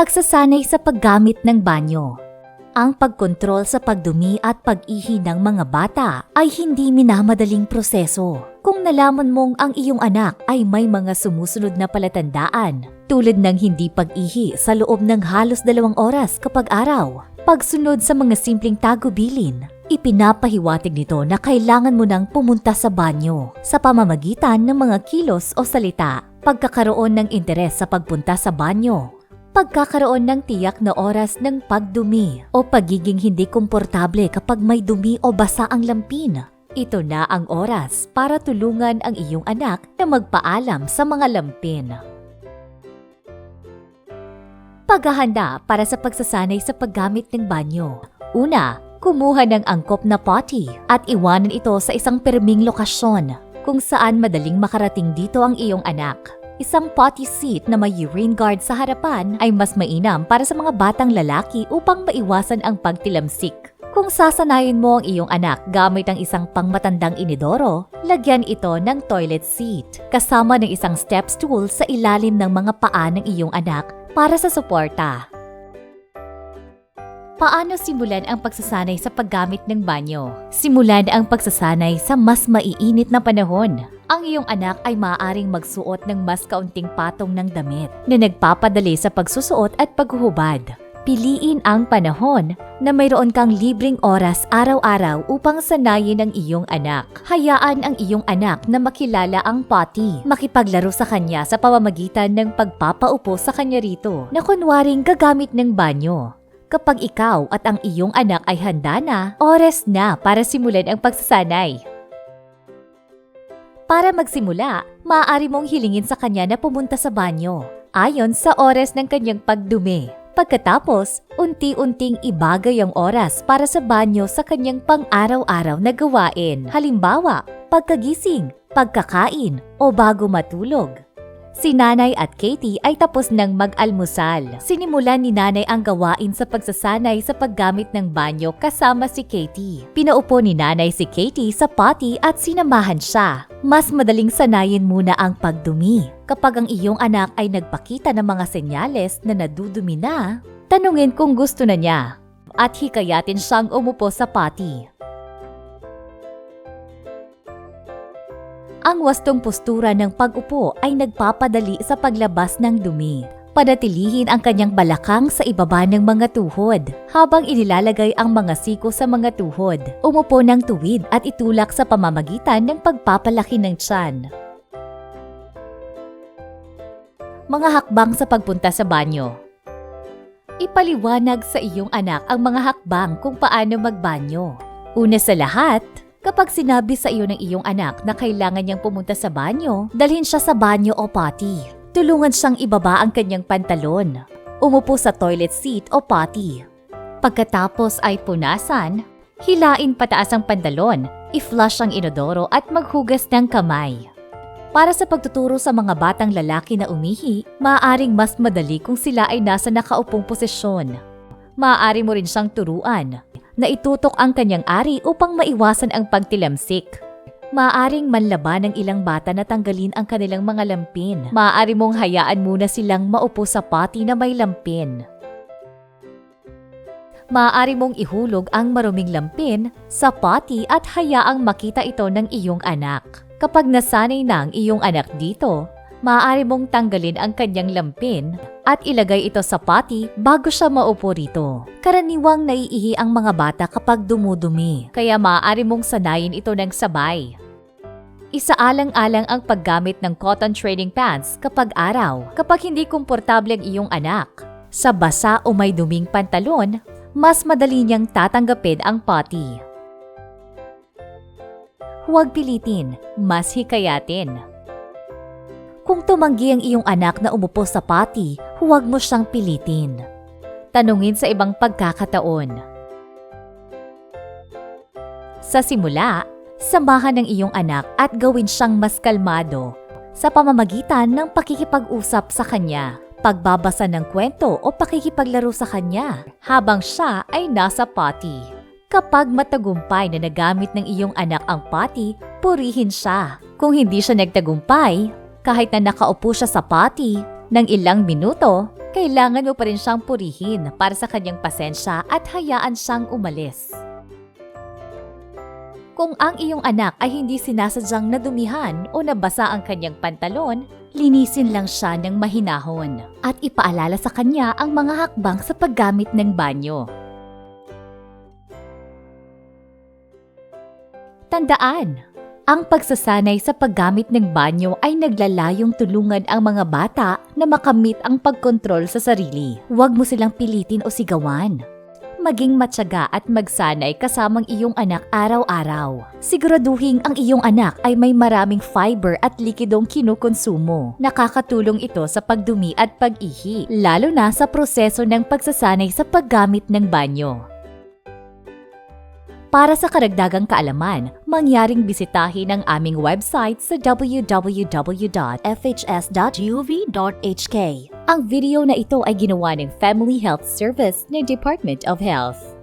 Pagsasanay sa paggamit ng banyo. Ang pagkontrol sa pagdumi at pag-ihi ng mga bata ay hindi minamadaling proseso. Kung nalaman mong ang iyong anak ay may mga sumusunod na palatandaan, tulad ng hindi pag-ihi sa loob ng halos dalawang oras kapag araw, pagsunod sa mga simpleng tagubilin, ipinapahiwatig nito na kailangan mo nang pumunta sa banyo sa pamamagitan ng mga kilos o salita, pagkakaroon ng interes sa pagpunta sa banyo, pagkakaroon ng tiyak na oras ng pagdumi o pagiging hindi komportable kapag may dumi o basa ang lampin. Ito na ang oras para tulungan ang iyong anak na magpaalam sa mga lampin. Paghahanda para sa pagsasanay sa paggamit ng banyo. Una, kumuha ng angkop na potty at iwanan ito sa isang perming lokasyon kung saan madaling makarating dito ang iyong anak. Isang potty seat na may urine guard sa harapan ay mas mainam para sa mga batang lalaki upang maiwasan ang pagtilamsik. Kung sasanayin mo ang iyong anak gamit ang isang pangmatandang inidoro, lagyan ito ng toilet seat kasama ng isang step stool sa ilalim ng mga paa ng iyong anak para sa suporta. Paano simulan ang pagsasanay sa paggamit ng banyo? Simulan ang pagsasanay sa mas maiinit na panahon. Ang iyong anak ay maaaring magsuot ng mas kaunting patong ng damit na nagpapadali sa pagsusuot at paghuhubad. Piliin ang panahon na mayroon kang libreng oras araw-araw upang sanayin ang iyong anak. Hayaan ang iyong anak na makilala ang potty. Makipaglaro sa kanya sa pamamagitan ng pagpapaupo sa kanya rito na kunwaring gagamit ng banyo. Kapag ikaw at ang iyong anak ay handa na, oras na para simulan ang pagsasanay. Para magsimula, maaari mong hilingin sa kanya na pumunta sa banyo ayon sa oras ng kanyang pagdumi. Pagkatapos, unti-unting ibagay ang oras para sa banyo sa kanyang pang-araw-araw na gawain. Halimbawa, pagkagising, pagkakain, o bago matulog. Si Nanay at Katie ay tapos ng mag-almusal. Sinimulan ni Nanay ang gawain sa pagsasanay sa paggamit ng banyo kasama si Katie. Pinaupo ni Nanay si Katie sa potty at sinamahan siya. Mas madaling sanayin muna ang pagdumi. Kapag ang iyong anak ay nagpakita ng mga senyales na nadudumi na, tanungin kung gusto na niya at hikayatin siyang umupo sa potty. Ang wastong postura ng pag-upo ay nagpapadali sa paglabas ng dumi. Panatilihin ang kanyang balakang sa ibaba ng mga tuhod habang inilalagay ang mga siko sa mga tuhod. Umupo ng tuwid at itulak sa pamamagitan ng pagpapalaki ng tiyan. Mga hakbang sa pagpunta sa banyo. Ipaliwanag sa iyong anak ang mga hakbang kung paano magbanyo. Una sa lahat, Kapag sinabi sa iyo ng iyong anak na kailangan niyang pumunta sa banyo, dalhin siya sa banyo o potty. Tulungan siyang ibaba ang kanyang pantalon. Umupo sa toilet seat o potty. Pagkatapos ay punasan, hilain pataas ang pantalon, i-flush ang inodoro at maghugas ng kamay. Para sa pagtuturo sa mga batang lalaki na umihi, maaaring mas madali kung sila ay nasa nakaupong posisyon. Maaari mo rin siyang turuan na itutok ang kanyang ari upang maiwasan ang pagtilamsik. Maaring manlaban ng ilang bata na tanggalin ang kanilang mga lampin. Maaari mong hayaan muna silang maupo sa pati na may lampin. Maaari mong ihulog ang maruming lampin sa pati at hayaang makita ito ng iyong anak. Kapag nasanay na ang iyong anak dito, maaari mong tanggalin ang kanyang lampin at ilagay ito sa pati bago siya maupo rito. Karaniwang naiihi ang mga bata kapag dumudumi, kaya maaari mong sanayin ito ng sabay. Isaalang-alang ang paggamit ng cotton training pants kapag araw, kapag hindi komportable ang iyong anak. Sa basa o may duming pantalon, mas madali niyang tatanggapin ang potty. Huwag pilitin, mas hikayatin. Kung tumanggi ang iyong anak na umupo sa pati, huwag mo siyang pilitin. Tanungin sa ibang pagkakataon. Sa simula, samahan ng iyong anak at gawin siyang mas kalmado sa pamamagitan ng pakikipag-usap sa kanya, pagbabasa ng kwento o pakikipaglaro sa kanya habang siya ay nasa potty. Kapag matagumpay na nagamit ng iyong anak ang potty, purihin siya. Kung hindi siya nagtagumpay, kahit na nakaupo siya sa pati ng ilang minuto, kailangan mo pa rin siyang purihin para sa kanyang pasensya at hayaan siyang umalis. Kung ang iyong anak ay hindi sinasadyang nadumihan o nabasa ang kanyang pantalon, linisin lang siya ng mahinahon at ipaalala sa kanya ang mga hakbang sa paggamit ng banyo. Tandaan, ang pagsasanay sa paggamit ng banyo ay naglalayong tulungan ang mga bata na makamit ang pagkontrol sa sarili. Huwag mo silang pilitin o sigawan. Maging matyaga at magsanay kasamang iyong anak araw-araw. Siguraduhin ang iyong anak ay may maraming fiber at likidong kinukonsumo. Nakakatulong ito sa pagdumi at pag-ihi, lalo na sa proseso ng pagsasanay sa paggamit ng banyo. Para sa karagdagang kaalaman, mangyaring bisitahin ang aming website sa www.fhs.gov.hk. Ang video na ito ay ginawa ng Family Health Service ng Department of Health.